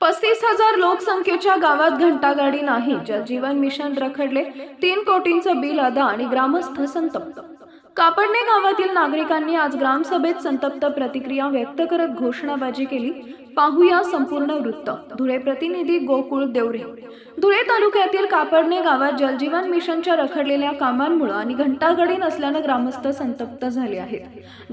पस्तीस हजार लोकसंख्येच्या गावात घंटागाडी नाही जलजीवन मिशन रखडले तीन कोटींचं बिल अदा आणि ग्रामस्थ संतप्त. कापडणे गावातील नागरिकांनी आज ग्रामसभेत संतप्त प्रतिक्रिया व्यक्त करत घोषणाबाजी केली. पाहूया संपूर्ण वृत्त. धुळे प्रतिनिधी गोकुळ देवरे. धुळे तालुक्यातील कापडणे गावात जलजीवन मिशनच्या रखडलेल्या कामांमुळे आणि घंटागडी नसल्यानं ग्रामस्थ संतप्त झाले आहेत.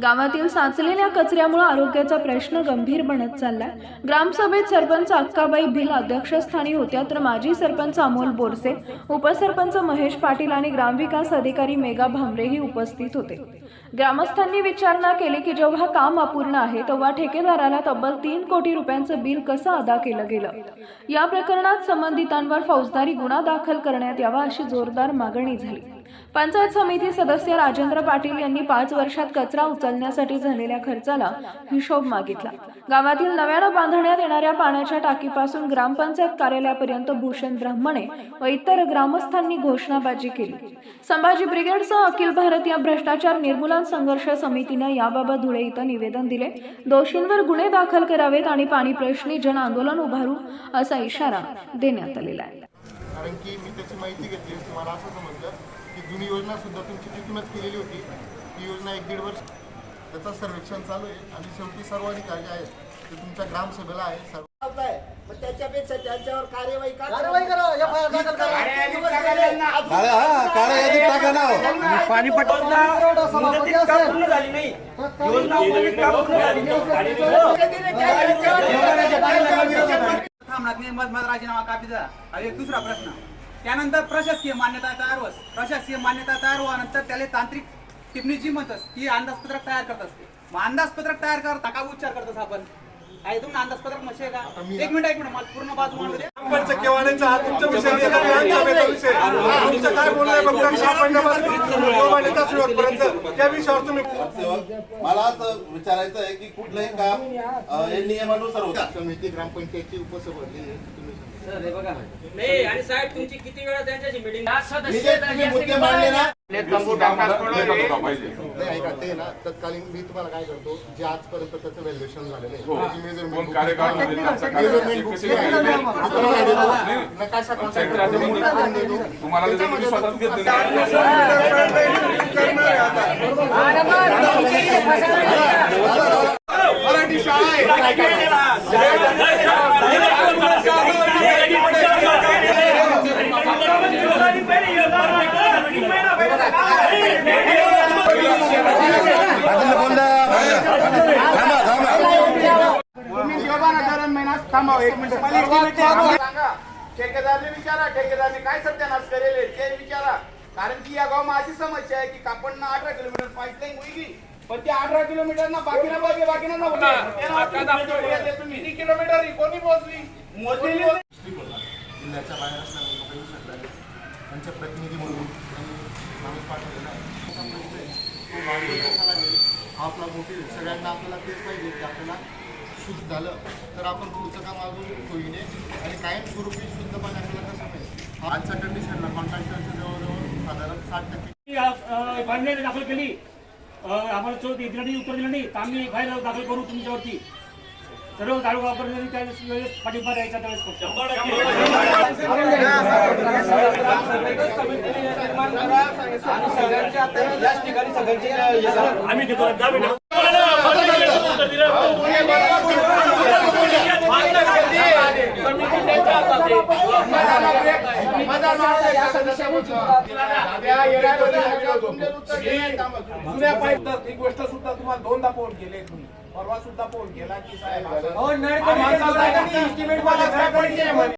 गावातील साचलेल्या कचऱ्यामुळे आरोग्याचा प्रश्न गंभीर बनत चाललाय. ग्रामसभेत सरपंच अक्काबाई भिल अध्यक्षस्थानी होत्या तर माजी सरपंच अमोल बोरसे उपसरपंच महेश पाटील आणि ग्रामविकास अधिकारी मेघा भामरेही उपस्थित होते. ग्रामस्थांनी विचारणा केली की जेव्हा काम अपूर्ण आहे तेव्हा ठेकेदाराला तब्बल तीन कोटी रुपयांचं बिल कसं अदा केलं गेलं? या प्रकरणात संबंधितांवर फौजदारी गुन्हा दाखल करण्यात यावा अशी जोरदार मागणी झाली. पंचायत समिती सदस्य राजेंद्र पाटील यांनी पाच वर्षात कचरा उचलण्यासाठी झालेल्या खर्चाला हिशोब मागितला. गावातील नव्यानं बांधण्यात येणाऱ्या पाण्याच्या टाकीपासून ग्रामपंचायत कार्यालयापर्यंत भूषण ब्राह्मणे व इतर ग्रामस्थांनी घोषणाबाजी केली. संभाजी ब्रिगेडसह अखिल भारतीय भ्रष्टाचार निर्मूलन संघर्ष समितीनं याबाबत धुळे इथं निवेदन दिले. दोषींवर गुन्हे दाखल करावेत आणि पाणी प्रश्नी जन आंदोलन उभारू असा इशारा देण्यात आलेला आहे. कारण की मी त्याची माहिती घेतली मला असं समजलं. की जुनी योजना सुद्धा तुमची तिथूनच केलेली होती. ती योजना एक दीड वर्ष त्याचं सर्वेक्षण चालू आहे आणि शेवटी सर्व अधिकारी जे आहेत. ते तुमच्या ग्रामसभेला आहे. सर्व. मग त्याच्यापेक्षा त्यांच्यावर कार्यवाही का कारवाई करा. एफ आय आर दाखल करा काळा हा काळा यादीत टाका ना. पाणीपट्टीला सभापती असेल. पूर्ण झाली नाही. योजना पूर्ण झाली थांबणार नाही. मग माझा राजीनामा कापी द्या. हा एक दुसरा प्रश्न. त्यानंतर प्रशासकीय मान्यता तयार होस प्रशासकीय मान्यता तयार व्हानंतर त्याला तांत्रिक टिप्पणी जी म्हणतस ती अंदाजपत्रक तयार करतस मग अंदाजपत्रक तयार करता का उच्चार करतस आपण? आहे तुम्ही अंदाजपत्रक म्हशी आहे का? एक मिनिट एक मिनिट मला पूर्ण बाजू मला असं विचारायचं आहे की कुठलंही काम हे नियमानुसार होतं समिती ग्रामपंचायतची सांगा. नाही आणि साहेब तुमची किती वेळा त्यांच्याशी मीटिंग मुद्दे मांडले ना नाही ऐका ते ना तत्कालीन मी तुम्हाला काय करतो जे आजपर्यंत त्याचं व्हॅल्युएशन झालेलं आहे त्याची measurement book- जी देतो. नकाशा करून देतो तुम्ही स्वतःच घेतलं नाही मराठी शाळा आहे तुम्ही जेव्हा धरण महिन्यात थांबावं एक मिनिट सांगा ठेकेदारने विचारा ठेकेदारने काय सत्यानाश केलेले ते विचारा कारण की या गावात अशी समस्या आहे की कापडनं अठरा किलोमीटर पाईपलाईन होईल पण ते अठरा किलोमीटर ना बाकी ना बाकी बाकी ना किती किलोमीटर कोणी मोजली मोजलेली जिल्ह्याच्या बाहेर असणारे लोक येऊ शकतात त्यांचे प्रतिनिधी म्हणून त्यांनी माणूस पाठवलेला आहे हा आपला मोठी सगळ्यांना आपल्याला तेच पाहिजे की आपल्याला शुद्ध झालं तर आपण पुढचं काम अजून सोयीने आणि कायमस्वरूपी शुद्ध पाणी आपल्याला कसं पाहिजे? आजच्या कंडिशनला कॉन्ट्रॅक्टरच्या जवळजवळ साधारण साठ टक्के. बांधण्याने दाखल केली. आम्हाला चौथ दिलं नाही उत्तर दिलं नाही. तर आम्ही फायदा दाखल करू तुमच्यावरती. सर्व तालुका वापरलेली त्या वेळेस पाठिंबा द्यायचा त्यावेळेस फक्त आम्ही देतो दहा मिनिटं. जुन्या पाईप ही गोष्ट सुद्धा तुम्हाला दोनदा फोन केले तुम्ही. परवा सुद्धा फोन केला की साहेब असं- हा माणसाला सांगा की estimate मला